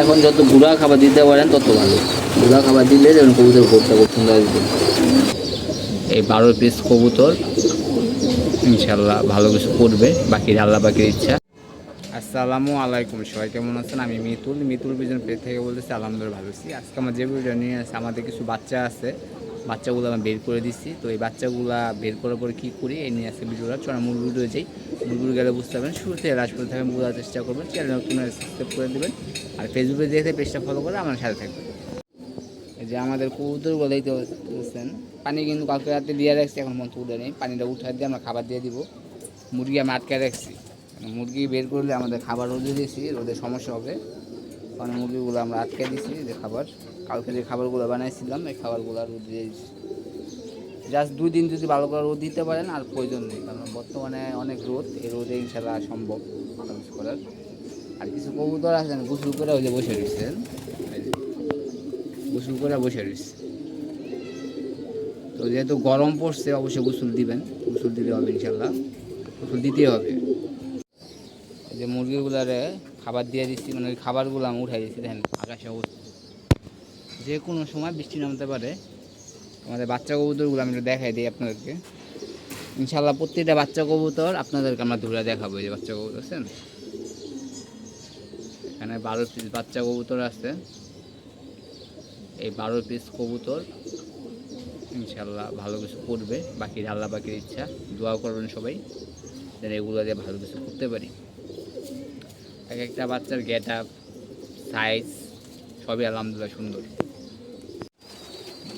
এখন যত গুড়া খাবার দিতে পারেন তত ভালো। গুঁড়া খাবার দিলে যেমন কবুতর ভোটটা খুব সুন্দর আসবে। এই বারো পিস কবুতর ইনশাল্লাহ ভালো কিছু করবে বাকি আল্লাহ বাকির ইচ্ছা। আসসালামু আলাইকুম সবাই কেমন আছেন? আমি মিতুল। মিতুল বিজন পেজ থেকে বলতেছি আলহামদুলিল্লাহ ভালো আছি। আজকে আমার যে ভিডিও নিয়ে আছে আমাদের কিছু বাচ্চা আছে। বাচ্চাগুলো আমি বের করে দিচ্ছি। তো এই বাচ্চাগুলো বের করার পরে কী করি, এই নিয়ে আজকে ভিডিওটা চড়া মূল ভিডিও যাই। মূল গেলে বুঝতে পারবেন শুরু থেকে লাস্ট পর্যন্ত থাকবেন বোঝার চেষ্টা করবেন। চ্যানেল সাবস্ক্রাইব করে দেবেন। আর ফেসবুকে দেখে পেজটা ফলো করে আমার সাথে থাকবেন। যে আমাদের কবুতরগুলো দেখতে পাচ্ছেন পানি কিন্তু কালকে রাতে দিয়ে রাখছি, এখন মন তুলে নেই। পানিটা উঠাই দিয়ে আমরা খাবার দিয়ে দিব। মুরগি আমি আটকে রাখছি। মুরগি বের করলে আমাদের খাবার রোদে দিয়েছি, রোদে সমস্যা হবে। কারণ মুরগিগুলো আমরা আটকে দিয়েছি যে খাবার। কালকে যে খাবারগুলো বানাইছিলাম, এই খাবারগুলো রোদ দিয়ে জাস্ট দুই দিন যদি ভালো করে রোদ দিতে পারেন, আর প্রয়োজন নেই, কারণ বর্তমানে অনেক রোদ, এই রোদে ইনশাল্লাহ সম্ভব কিছু করার। আর কিছু কবুতর আছেন গোসল করে ওই যে বসে রয়েছেন। গোসল করে বসে রয়েছে। তো যেহেতু গরম পড়ছে, অবশ্যই গোসল দিবেন। গোসল দিতে হবে ইনশাল্লাহ। গোসল দিতেই হবে। যে মুরগিগুলারে খাবার দিয়ে দিচ্ছি মানে খাবারগুলো আমি উঠাই দিচ্ছি, দেখেন, আকাশে অবস্থা। যে কোনো সময় বৃষ্টি নামতে পারে। আমাদের বাচ্চা কবুতরগুলো আমি দেখাই দিই আপনাদেরকে। ইনশাল্লাহ প্রত্যেকটা বাচ্চা কবুতর আপনাদেরকে আমরা ধরে দেখাবো যে বাচ্চা কবুতর আছেন এখানে বারো পিস বাচ্চা কবুতর আছে। এই বারো পিস কবুতর ইনশাল্লাহ ভালো কিছু করবে বাকি আল্লাহ বাকির ইচ্ছা, দোয়া করবেন সবাই, যেন এগুলো দিয়ে ভালো কিছু করতে পারি। এক একটা বাচ্চার গেট আপ সাইজ সবই আলহামদুলিল্লাহ সুন্দর।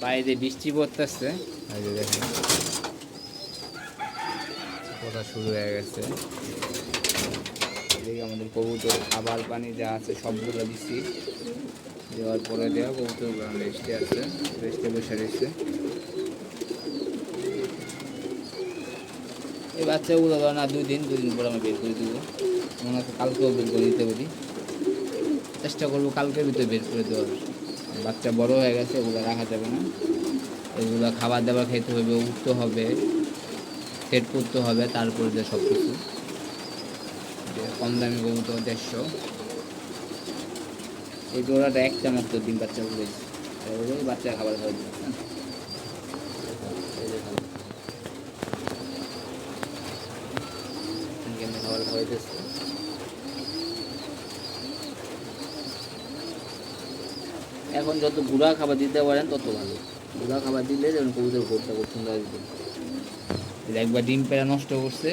বাইরে বৃষ্টি পড়তেছে এই যে দেখেন। কথা শুরু হয়ে গেছে। এদিকে আমাদের কবুতর খাবার পানি যা আছে সবগুলো দিচ্ছি দেওয়ার পরে দেওয়া কবুতর রেস্টে আছে রেস্টে বসে রয়েছে। এই বাচ্চাগুলো ধর না দুই দিন দুই দিন পর আমি বের করে দেবো। মনে হচ্ছে কালকেও বের করে দিতে পারি। চেষ্টা করব কালকের ভিতরে বের করে দেওয়ার। বাচ্চা বড় হয়ে গেছে এগুলো রাখা যাবে না। এগুলো খাবার দাবার খেতে হবে, উঠতে হবে সেট করতে হবে, তারপর যে সব কিছু কম দামি কবুতর দেড়শো। এই জোড়াটা একটা মাত্র ডিম বাচ্চা ওই বাচ্চা খাবার খাওয়া দিচ্ছে। কেমনে খাবার। খাওয়াইতেছে এখন যত গুঁড়া খাবার দিতে পারেন, তত ভালো। গুঁড়া খাবার দিলে যেমন কবুতর ভোটটা খুব সুন্দর আসবে। একবার ডিম পেড়া নষ্ট করছে।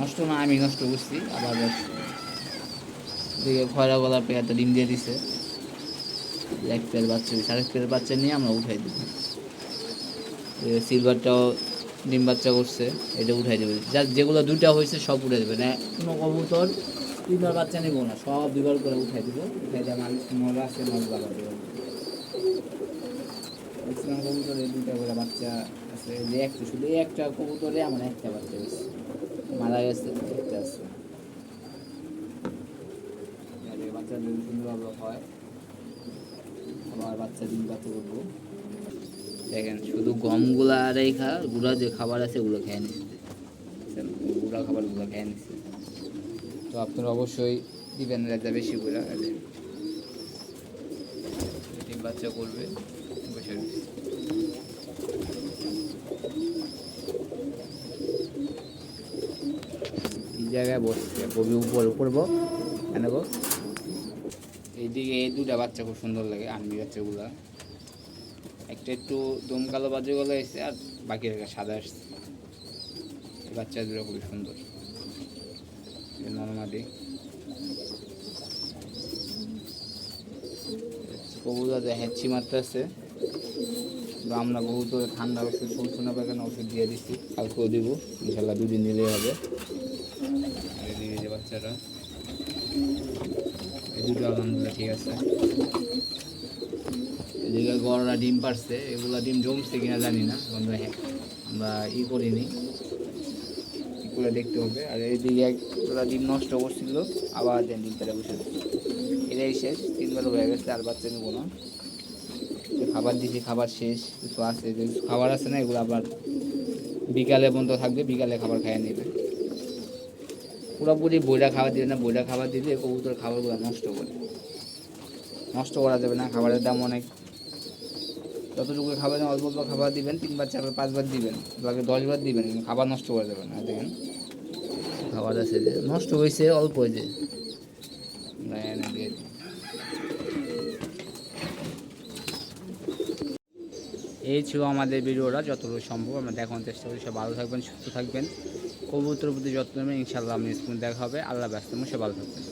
নষ্ট না, আমি নষ্ট করছি, আবার দিকে খয়রা গলা পেয়ারটা ডিম দিয়ে দিছে। এক পেয়ার বাচ্চা দিচ্ছে আরেক পেয়ার বাচ্চা নিয়ে আমরা উঠাই দিব। সিলভারটাও ডিম বাচ্চা করছে, এটা উঠাই দেবে। যা, যেগুলো দুইটা হয়েছে, সব উঠে দেবে। না কোনো কবুতর তিনবার বাচ্চা নেব না, সব দুবার করে উঠাই দিব। উঠাই দিয়ে আমার মল আছে দেবো। ম্যাক্সিমাম কবুতরে দুইটা করে বাচ্চা আছে, যে একটা শুধু এই একটা কবুতরে আমার একটা বাচ্চা হয়েছে মারা গেছে, একটা আছে। এই বাচ্চা যদি সুন্দরভাবে হয় আবার বাচ্চা দিন বাচ্চা করব? দেখেন, শুধু গমগুলা আর রেখা গুঁড়া যে খাবার আছে ওগুলো খেয়ে নিচ্ছে। গুঁড়া খাবারগুলো খেয়ে নিচ্ছে। তো আপনারা অবশ্যই দিবেন রাজা বেশি করে বাচ্চা করবে বসে এই জায়গায় বসছে কবি উপর উপরব এনেব এইদিকে এই দুটা বাচ্চা খুব সুন্দর লাগে আর্মি বাচ্চাগুলা। একটা একটু দম কালো বাজে গলা এসছে আর বাকি একটা সাদা এই বাচ্চা দুটো খুবই সুন্দর। নর্মালি কবুতর হ্যাচি মারতেছে। তো আমরা তো ঠান্ডা ওষুধ সলসুনা পায়খানা ওষুধ দিয়ে দিচ্ছি। কালকেও দিব, ইনশাল্লাহ দুদিন দিলেই হবে। এদিকে বাচ্চারা দুটো আলহামদুলিল্লাহ ঠিক আছে। এদিকে গড়রা ডিম পারছে, এগুলা ডিম জমছে কিনা জানি না। আমরা ই করিনি। করে দেখতে হবে। আর এইদিকে একগুলা ডিম নষ্ট করছিল, আবার ডিম পেরে বসে এটাই শেষ, তিনবার হয়ে গেছে, আর বাচ্চা নেব না। খাবার দিয়েছি খাবার শেষ, কিছু আছে খাবার আছে না, এগুলো আবার বিকালে পর্যন্ত থাকবে, বিকালে খাবার খাইয়ে নেবে। পুরোপুরি বইটা খাবার দিবে না বইটা খাবার দিলে কবুতর খাবারগুলো নষ্ট করে। নষ্ট করা যাবে না, খাবারের দাম অনেক। যতটুকু খাবার অল্প অল্প খাবার দিবেন, তিনবার, চারবার, পাঁচবার দিবেন লাগে দশবার দিবেন খাবার নষ্ট করা যাবে না, দেখেন। খাবার আছে যে, নষ্ট হয়েছে অল্প যে এনে দিয়ে দিই। এই ছিল আমাদের ভিডিওটা, যতটুকু সম্ভব আমরা দেখানোর চেষ্টা করি। সব ভালো থাকবেন, সুস্থ থাকবেন। কবুতর প্রতি যত্ন নেবেন ইনশাল্লাহ আমি স্কুল দেখা হবে। আল্লাহ ব্যস্ত সব ভালো থাকবেন।